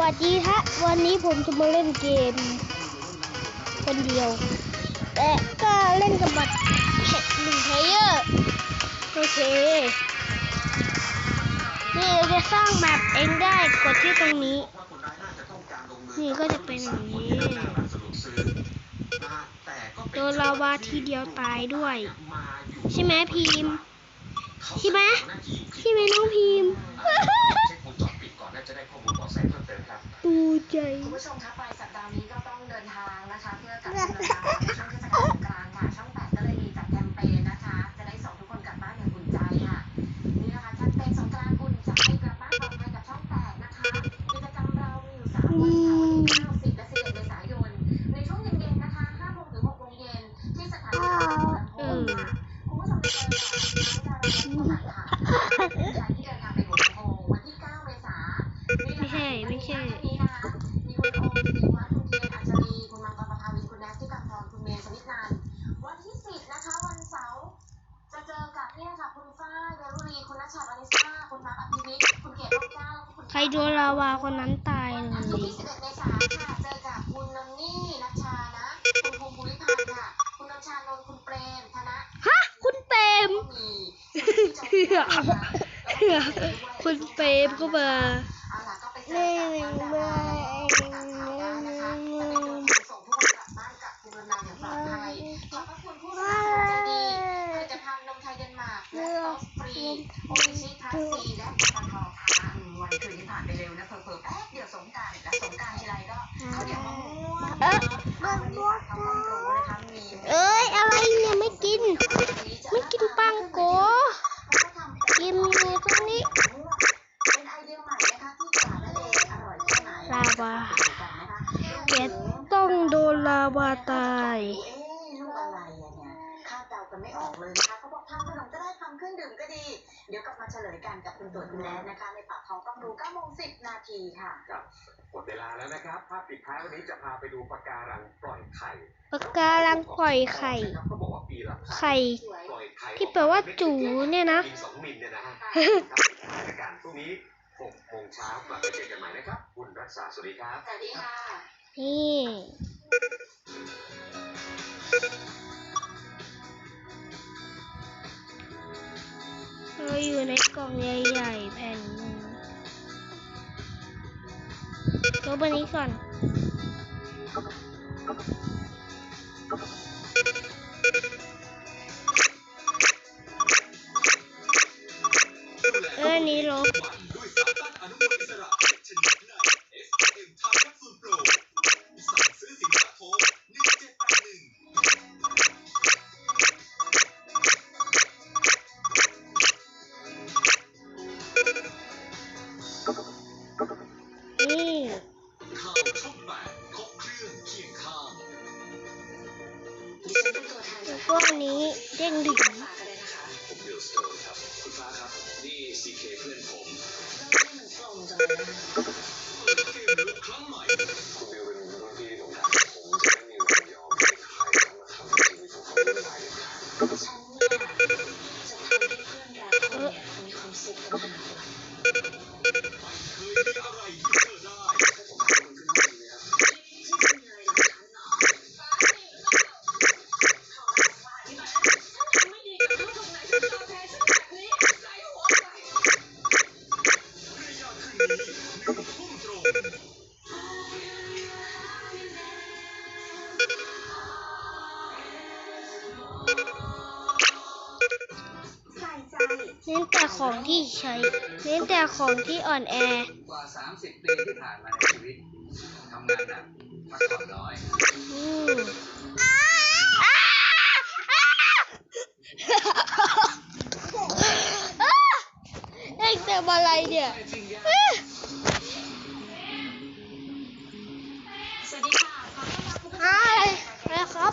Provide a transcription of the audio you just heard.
วัสดีฮะ วันนี้ผมจะมาเล่นเกม คนเดียว แต่ก็เล่นกับบัตรหนึ่งเพลเยอร์โอเค นี่เราจะสร้างแมปเองได้กดที่ตรงนี้ นี่ก็จะเป็นอย่างนี้ โดนลาวาทีเดียวตายด้วย ใช่ไหมพิมใช่ไหมใช่ไหมน้องพิมพ์ดู ใจคุณผู้ชมคะปลายสัปดาห์นี้ก็ต้องเดินทางนะคะเพื่อกลับมาช่วงเท รโดนลาวาคนนั้นตายวันเลอาทิตย์ยที่11เมษายนค่ะ เจอกับคุณนนนี่นัชชานะ คุณภูมิภูริพันธ์ค่ะ คุณนนชานนท์คุณเปรมธนะฮะ คุณเปรม ก็มีที่จงใจนะคะแล้วก็มีด้วยคุณเปรมก็มา เอาล่ะก็ไปเจอกับทางดาราและก็ผู้ประกาศข่าวได้นะคะจะเป็นตัวแทนส่งทุกคนกลับบ้านกับภูมิลำเนาอย่างปลอดภัยขอบพระคุณผู้สนับสนุนใจดี ซอสฟรีโออิชิพลัสซีและปตทค่ะวันคืนนี้ผ่านไปเร็วนะเผลอๆแป๊บเดียวสงการแล้วสงการทีไรก็เขาเหนียวมะม่วงเออาวันนี้ฝากทำความะคะมีเอ้ยอะไรเนี่ยไม่กิน ไม่กินปังโกกินอยู่ตรงนี้เป็นไอเดียใหม่นะคะที่ตลาดนั่นเองอร่อยแค่ไหนลาวาแกต้องโดนลาวาตาย กันไม่ออกเลยนะคะเขาบอกทำขนมก็ได้ทำเครื่องดื่มก็ดี เดี๋ยวกลับมาเฉลยกันกับคุณตัวคุณแนทนะคะ ในปากทองต้องรู้9โมง10 นาทีค่ะครับหมดเวลาแล้วนะครับภาพปิดท้ายวันนี้จะพาไปดูปะการังปล่อยไข่ปากการังปล่อยไข่ครับเขาบอกว่าปีละไข่ ปล่อยไข่ที่แปลว่าจูเนี่ยนะมิลสองมิลเนี่ยนะฮะครับปิดท้ายรายการพรุ่งนี้6โมงเช้ากลับมาเจอกันใหม่นะครับ คุณรักษาสวัสดีครับ สวัสดีค่ะ นี่ แผ่นลบอันนี้ก่อน แล้วก็อันนี้เด้งดึงฝากกันเลยนะคะผมบิลสโตนครับคุณฟ้าครับนี่ CK เพื่อนผมเรื่อนตรงจังเลยนะคะเปิดเกมครั้งใหม่คุณบิวเป็นรุ่นพี่ที่ผมทำผมจะไม่มีวันยอมให้ใครมาทำชีวิตของเขาได้ฉันเนี่ยจะทำให้เพื่อนรักเนี่ยมีความสุข เน้นแต่ของที่ใช้ เน้นแต่ของที่อ่อนแอ กว่า 30 ปีที่ผ่านมาในชีวิตทำงานหนักพักผ่อนน้อย ล่นเกมอะไรเนี่ยอะไรนะครับ